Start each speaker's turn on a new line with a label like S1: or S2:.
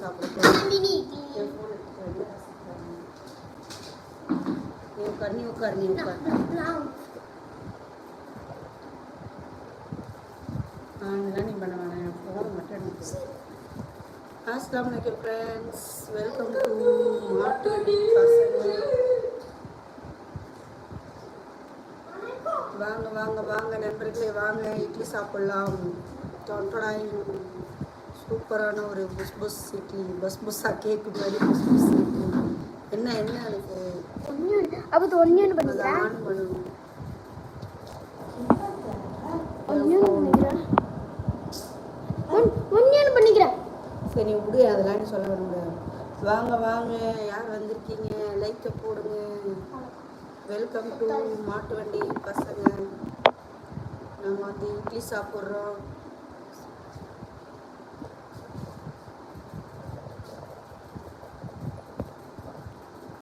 S1: சாப்பிட போகிறோம்
S2: மினி.
S1: என் ஃபோன் எடுத்துட்டு நீ உட்கார் நீ உட்கார் நீ உட்கார். ஆன்லாம் நீ பண்ண வேணாம். என் ஃபோன் மட்டும் அஸ்லாம் வலைக்கம் ஃப்ரெண்ட்ஸ் வெல்கம் டு மாட்டு வாங்க வாங்க வாங்க நண்பர்களே வாங்க. இட்லி சாப்பிட்லாம். தொண்டடாய் சூப்பரான ஒரு புஸ் புஸ் இட்லி பஸ் புஸ்ஸா கேக்கு மாதிரி புஸ் புஸ் இட்லி என்ன என்ன அதுக்கு?
S2: ஒன்னியன் அப்போ ஒன்னியன்
S1: அதை
S2: பண்ணிக்கிறேன்.
S1: ஆன் பண்ணணும் சரி விடு அதெல்லாம் சொல்ல முடியாது. வாங்க வாங்க யார் வந்திருக்கீங்க? லைக்கை போடுங்க. வெல்கம் டு மாட்டு வண்டி பசங்க. நம்ம வந்து இட்லி சாப்பிட்றோம்.